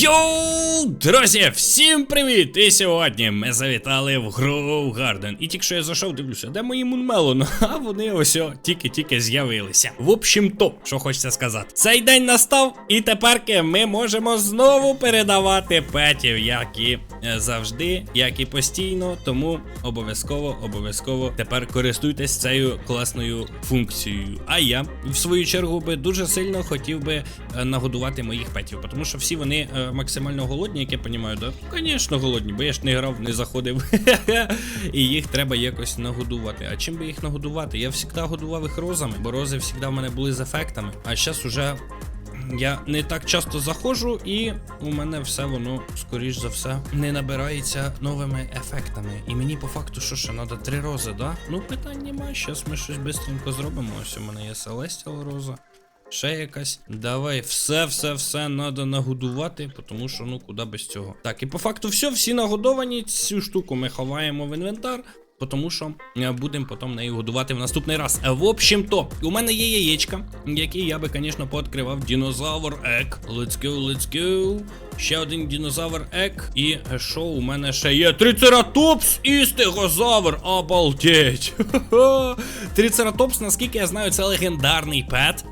Йоу, друзі, всім привіт! І сьогодні ми завітали в Grove Garden. І тільки що я зайшов, дивлюся, де мої Мунмелон? А вони ось тільки-тільки з'явилися. В общем то, що хочеться сказати. Цей день настав, і теперки ми можемо знову передавати петів, як і е, завжди, як і постійно. Тому обов'язково, обов'язково тепер користуйтесь цією класною функцією. А я, в свою чергу, би дуже сильно хотів би е, нагодувати моїх петів, тому що всі вони е, максимально голодні, як я розумію, да? Звісно, голодні, бо я ж не грав, не заходив. І їх треба якось нагодувати. А чим би їх нагодувати? Я завжди годував їх розами, бо рози завжди в мене були з ефектами. А зараз уже я не так часто заходжу, і у мене все воно, скоріш за все, не набирається новими ефектами. І мені по факту, що ще треба три рози, да? Ну, питань нема. Зараз ми щось швидко зробимо. Ось у мене є Celestial роза. Ще якась. Давай, все, все, все треба нагодувати, тому що ну куди без цього. Так, і по факту все, всі нагодовані. Цю штуку ми ховаємо в інвентар. Тому що е, будемо потім нею годувати в наступний раз. Е, В общем то, у мене є яєчка, які я би, звісно, пооткривав. Дінозавр ек. Let's go, let's go. Ще один дінозавр ек. І е, що у мене ще є? Трицератопс і стегозавр. Обалдеть. Трицератопс, наскільки я знаю, це легендарний пет.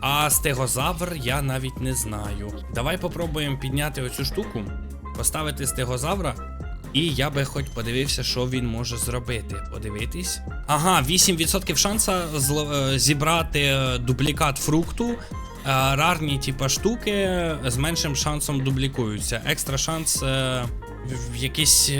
А стегозавр я навіть не знаю. Давай попробуємо підняти оцю штуку, поставити стегозавра. І я би хоч подивився, що він може зробити. Подивитись. Ага, 8% шанса зло- е, зібрати е, дублікат фрукту. Е, Рарні, типа, штуки з меншим шансом дублікуються. Екстра шанс в якийсь.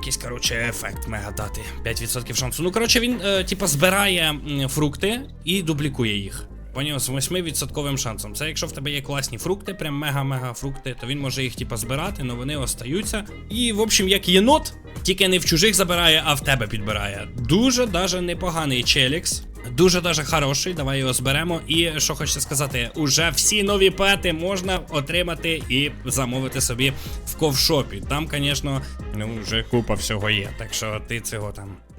Якийсь, коротше, ефект мега дати. 5% шансу. Ну, коротше, він, е, типа, збирає фрукти і дублікує їх. Поняв, з 8% шансом. Це якщо в тебе є класні фрукти, прям мега-мега фрукти, то він може їх типа збирати, але вони остаються. І, в общем, як єнот, тільки не в чужих забирає, а в тебе підбирає. Дуже даже непоганий челікс. Дуже дуже хороший, давай його зберемо. І що хочеться сказати, уже всі нові пети можна отримати і замовити собі в ковшопі. Там, звісно, ну вже купа всього є. Так що ти цього там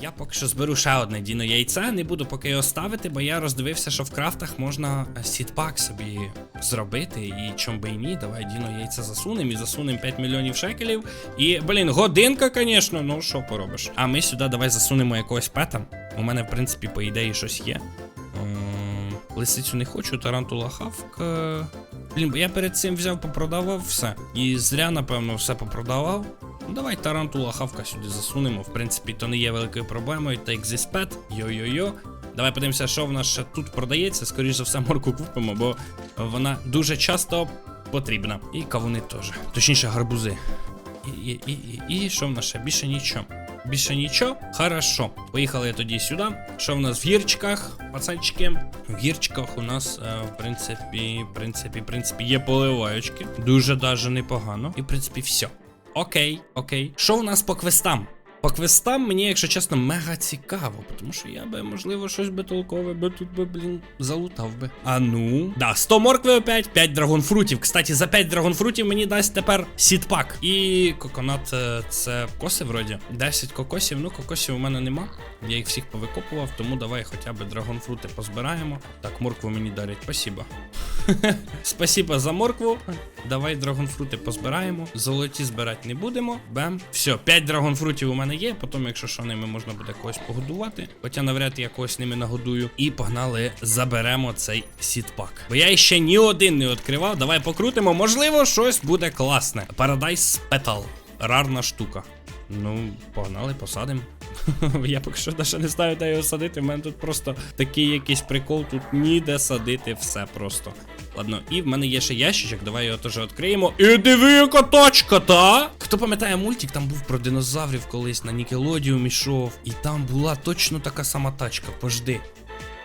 Я поки що зберу ще одне діно яйце, не буду поки його ставити, бо я роздивився, що в крафтах можна сітпак собі зробити. І чом би і ні, давай діно яйце засунемо і засунемо 5 мільйонів шекелів. І, блін, годинка, звісно, ну що поробиш. А ми сюди давай засунемо якогось пета. У мене, в принципі, по ідеї щось є. Лисицю не хочу, тарантула хавка. Блін, бо я перед цим взяв, попродавав все. І зря, напевно, все попродавав. Ну, давай тарантула хавка сюди засунемо. В принципі, то не є великою проблемою. Take this pet. Йо-йо-йо. Давай подивимося, що в нас ще тут продається. Скоріше за все, морку купимо, бо вона дуже часто потрібна. І кавуни теж. Точніше, гарбузи. І, і, і, і, і що в нас ще? Більше нічого. Більше нічого. Хорошо. Поїхали тоді сюди. Що в нас в гірчиках, пацанчики? В гірчиках у нас, е, в принципі, в принципі, в принципі, є поливаючки. Дуже даже непогано. І в принципі, все. Окей, окей. Що у нас по квестам? По квестам мені, якщо чесно, мега цікаво, тому що я би, можливо, щось би толкове би тут би, блін, залутав би. А ну. Да, 100 моркви опять, 5 драгонфрутів. Кстати, за 5 драгонфрутів мені дасть тепер сітпак. І коконат е, це коси вроді. 10 кокосів. Ну, кокосів у мене нема. Я їх всіх повикопував, тому давай хоча б драгонфрути позбираємо. Так, моркву мені дарять, спасибо. Спасибо за моркву. Давай драгонфрути позбираємо. Золоті збирати не будемо. Бем. Все, 5 драгонфрутів у мене є. Потім, якщо що, ними можна буде когось погодувати. Хоча навряд я когось ними нагодую. І погнали, заберемо цей сітпак. Бо я ще ні один не відкривав. Давай покрутимо. Можливо, щось буде класне. Paradise Petal. Рарна штука. Ну, погнали, посадимо. Я поки що навіть не знаю, де його садити. У мене тут просто такий якийсь прикол, тут ніде садити все просто. Ладно, і в мене є ще ящичок, давай його теж відкриємо. І диви, яка тачка, та? Хто пам'ятає мультик, там був про динозаврів колись на Нікелодіум ішов. І там була точно така сама тачка. Пожди.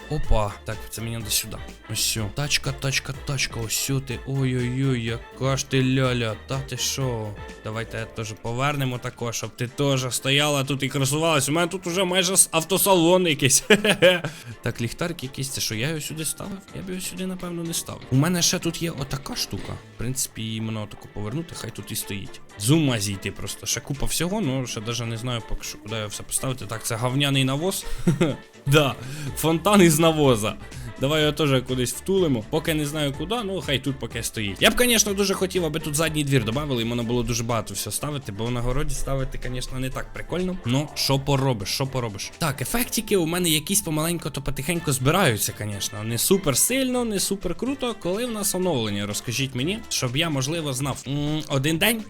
Опа, так, це мені до сюди. Ось. Тачка, тачка, тачка, ось ти. Ой-ой-ой, яка ж ти ляля, та ти що? Давайте теж повернемо також, щоб ти теж стояла тут і красувалась. У мене тут уже майже автосалон якийсь. Хе-хе-хе. Так, ліхтарик якийсь, це що я його сюди ставив? Я б його сюди, напевно, не ставив. У мене ще тут є отака штука. В принципі, іменно отаку повернути, хай тут і стоїть. Зума зійти просто. Ще купа всього, ну ще навіть не знаю поки що, куди його все поставити. Так, це говняний навоз. Да, фонтан із навоза. Давай його теж кудись втулимо. Поки не знаю куди, ну хай тут поки стоїть. Я б, звісно, дуже хотів, аби тут задній двір додали, і можна було дуже багато все ставити, бо на городі ставити, звісно, не так прикольно. Ну, що поробиш, що поробиш. Так, ефектики у мене якісь помаленько, то потихеньку збираються, звісно. Не супер сильно, не супер круто. Коли в нас оновлення, розкажіть мені, щоб я, можливо, знав. М, один день.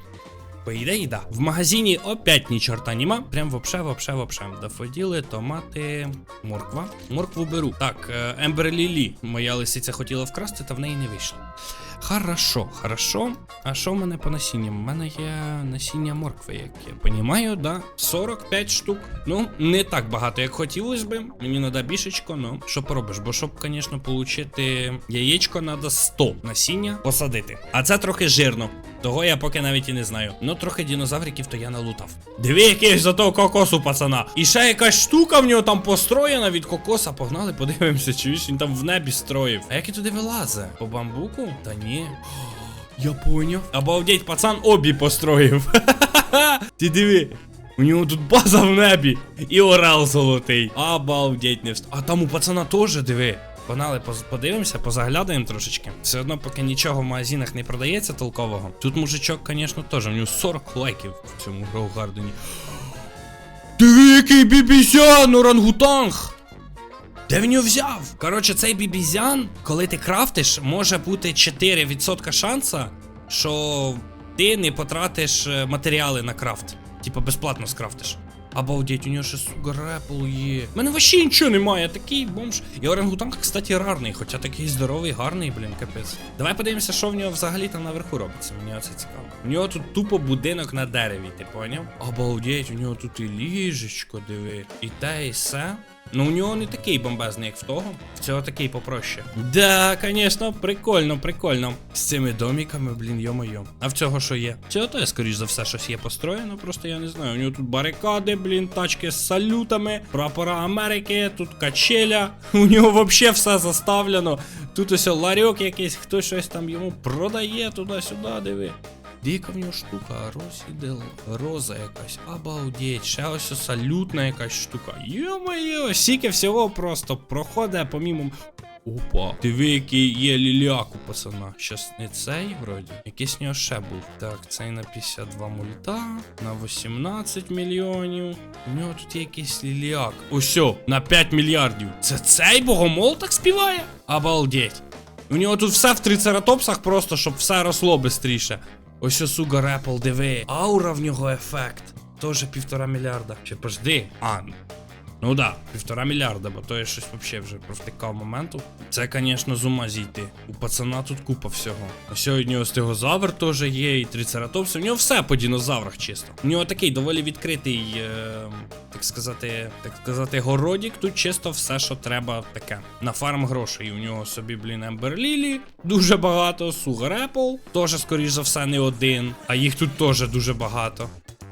По ідеї, да. В магазині опять ні чорта нема. Прям вообще, вообще, вообще. Дафоділи, томати, морква. Моркву беру. Так, Ембер Лілі. Моя лисиця хотіла вкрасти, та в неї не вийшло. Хорошо, хорошо. А що в мене по насінням? У мене є насіння моркви, як я понімаю, да? 45 штук. Ну, не так багато, як хотілося би. Мені треба бішечко, ну що поробиш? Бо щоб, звісно, отримати яєчко, треба 100 насіння посадити. А це трохи жирно. Того я поки навіть і не знаю. Ну, трохи динозавриків то я налутав. Диви, якийсь за того кокосу, пацана. І ще якась штука в нього там построєна від кокоса. Погнали, подивимося, чи він там в небі строїв. А як і туди вилазе? По бамбуку? Та ні. Я поняв. Обалдеть, пацан обі построїв. Ти диви. У нього тут база в небі. І орел золотий. Обалдеть не вст... А там у пацана теж диви. Погнали, подивимося, позаглядаємо трошечки. Все одно, поки нічого в магазинах не продається толкового. Тут мужичок, звісно, теж. У нього 40 лайків в цьому Гроу Гардені. Диви, який бібізян, орангутанг! Де він його взяв? Коротше, цей бібізян, коли ти крафтиш, може бути 4% шанса, що ти не потратиш е, матеріали на крафт. Типа безплатно скрафтиш. Обалдеть, у нього ще сука репл є. У мене вообще нічого немає, такий бомж. І орангутанг, кстати, рарний, хоча такий здоровий, гарний, блін, капець. Давай подивимося, що в нього взагалі там наверху робиться. Мені оце цікаво. У нього тут тупо будинок на дереві, ти поняв? Обалдеть, у нього тут і ліжечко, диви. І те, і все. Ну, у нього не такий бомбезний, як в того. В цього такий попроще. Да, звісно, прикольно, прикольно. З цими доміками, блін, йо-моє. А в цього що є? Цього то, скоріш за все, щось є построєно, просто я не знаю. У нього тут барикади, блін, тачки з салютами, прапора Америки, тут качеля. У нього взагалі все заставлено. Тут ось ларьок якийсь, хтось щось там йому продає туди-сюди, диви. Дика в нього штука, розідел, роза якась, обалдеть, ще ось салютна якась штука. Йо-моє, стільки всього просто проходить помімо. Опа, диви, який є ліляк у пацана. Щас не цей вроді. Якийсь нього ще був. Так, цей на 52 мульта, на 18 мільйонів. У нього тут є якийсь ліліак. Усьо, на 5 мільярдів. Це цей богомол так співає? Обалдеть. У нього тут все в трицератопсах просто, щоб все росло швидше. Ось суга Репл, диви. Аура в нього ефект. Тоже півтора мільярда. Ще пожди. А, ну. Да, півтора мільярда, бо то я щось вообще вже провтикав моменту. Це, звісно, з ума зійти. У пацана тут купа всього. А сьогодні стегозавр теж є, і трицератопс. У нього все по динозаврах чисто. У нього такий доволі відкритий, е, так сказати, так сказати, городік. Тут чисто все, що треба таке. На фарм грошей. У нього собі, блін, Ембер Лілі, дуже багато. Сугар Епл, теж, скоріш за все, не один. А їх тут теж дуже багато.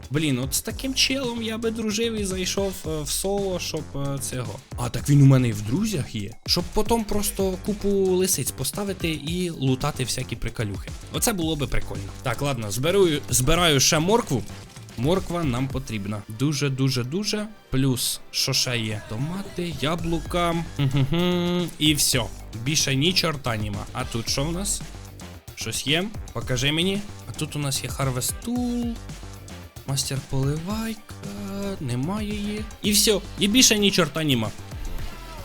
Блін, от з таким челом я би дружив і зайшов е, в соло, щоб е, цього. А так він у мене і в друзях є. Щоб потім просто купу лисиць поставити і лутати всякі приколюхи. Оце було би прикольно. Так, ладно, зберу, збираю ще моркву. Морква нам потрібна. Дуже, дуже. Плюс, що ще є? Томати, яблука. І все. Більше ні чорта нема. А тут що в нас? Щось є? Покажи мені. А тут у нас є Harvest Tool. Мастер поливайка, немає її. І все, і більше ні чорта нема.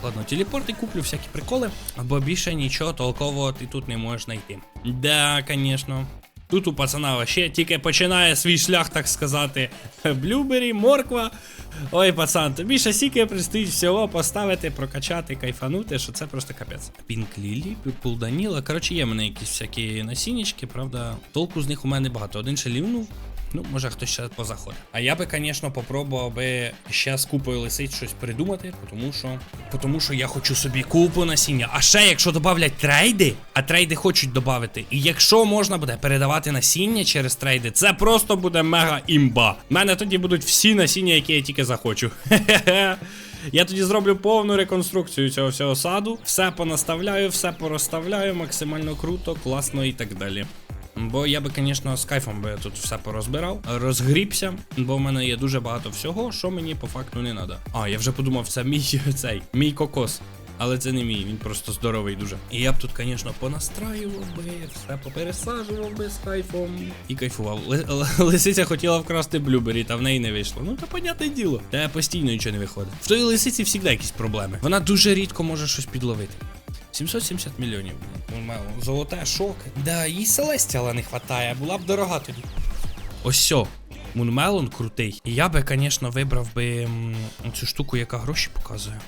Ладно, телепорти куплю всякі приколи, або більше нічого толкового ти тут не можеш знайти. Да, звісно. Тут у пацана вообще тільки починає свій шлях, так сказати. Блюбері, морква. Ой, пацан, тобі ще стільки предстоїть всього поставити, прокачати, кайфанути, що це просто капець. Пінк Лілі, Піпул Даніла. Коротше, є в мене якісь всякі насіннячки, правда, толку з них у мене багато. Один ще лівнув. Ну, може хтось ще позаходить. А я би, звісно, попробував би ще з купою лисиць щось придумати, тому що. Тому що я хочу собі купу насіння. А ще, якщо додавлять трейди, а трейди хочуть додати. І якщо можна буде передавати насіння через трейди, це просто буде мега імба. У мене тоді будуть всі насіння, які я тільки захочу. Хе-хе-хе. Я тоді зроблю повну реконструкцію цього всього саду. Все понаставляю, все порозставляю, максимально круто, класно і так далі. Бо я би, звісно, з кайфом би тут все порозбирав, розгрібся, бо в мене є дуже багато всього, що мені по факту не треба. А, я вже подумав, це мій цей, мій кокос. Але це не мій, він просто здоровий дуже. І я б тут, звісно, понастраював би, все попересаджував би з кайфом і кайфував. Лисиця хотіла вкрасти блюбері, та в неї не вийшло. Ну, та понятне діло. Та постійно нічого не виходить. В тої лисиці завжди якісь проблеми. Вона дуже рідко може щось підловити. 770 мільйонів. Золоте шок. Да, їй Селестіала не вистачає, була б дорога тоді. Ось сьо. Мунмелон крутий. І я би, звісно, вибрав би цю штуку, яка гроші показує.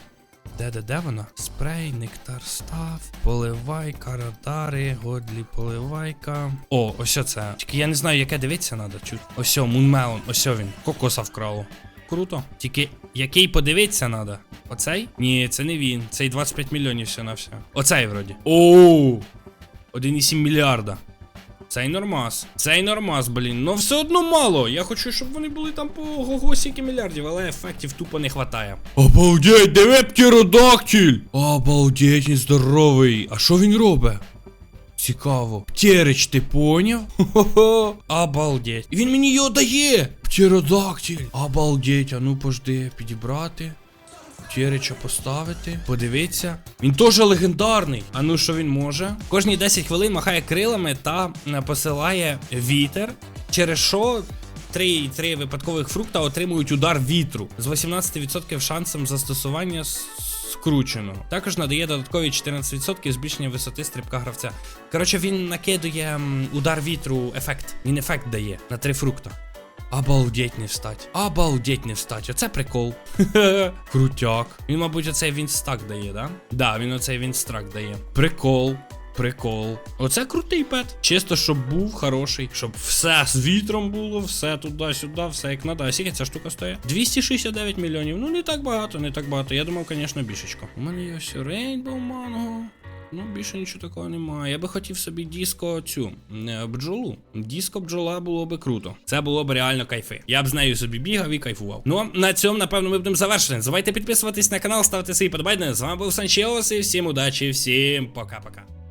Де де де вона? Спрей, нектар став, поливайка, радари, годлі поливайка. О, ось це. Тільки я не знаю, яке дивитися треба. Ось Мунмелон, ось він. Кокоса вкрало. Круто. Тільки який подивитися треба? Оцей? Ні, це не він. Цей 25 мільйонів все на все. Оцей вроді. Оу! 1,7 мільярда. Цей нормас. Цей нормас, блін. Ну все одно мало. Я хочу, щоб вони були там по ого скільки мільярдів, але ефектів тупо не хватає. Обалдеть, диви птеродактиль! Обалдеть, він здоровий. А що він робить? Цікаво. Птерич, ти поняв? Хо-хо. Обалдеть. Він мені його дає. Птеродактиль. Обалдеть, а ну пожди, підібрати. Череча поставити, подивитися. Він теж легендарний. А ну що він може? Кожні 10 хвилин махає крилами та е, посилає вітер, через що. Три, три випадкових фрукта отримують удар вітру з 18% шансом застосування скрученого. Також надає додаткові 14% збільшення висоти стрибка гравця. Коротше, він накидує удар вітру ефект. Він ефект дає на три фрукта. Обалдеть не встать. Обалдеть не встать. Оце прикол. Крутяк. Він, мабуть, оцей вінстак дає, да? Да, він оцей вінстрак дає. Прикол. Прикол. Оце крутий пет. Чисто, щоб був хороший, щоб все з вітром було, все туди-сюди, все як надо. А скільки ця штука стоїть? 269 мільйонів. Ну не так багато, не так багато. Я думав, звісно, бішечко. У мене є ось Rainbow Mango. Ну, більше нічого такого немає. Я би хотів собі диско цю е, бджолу. Диско бджола було би круто. Це було б реально кайфи. Я б з нею собі бігав і кайфував. Ну, на цьому, напевно, ми будемо завершені. Забувайте підписуватись на канал, ставити свої подобайки. З вами був Санчеос і всім удачі, всім пока-пока.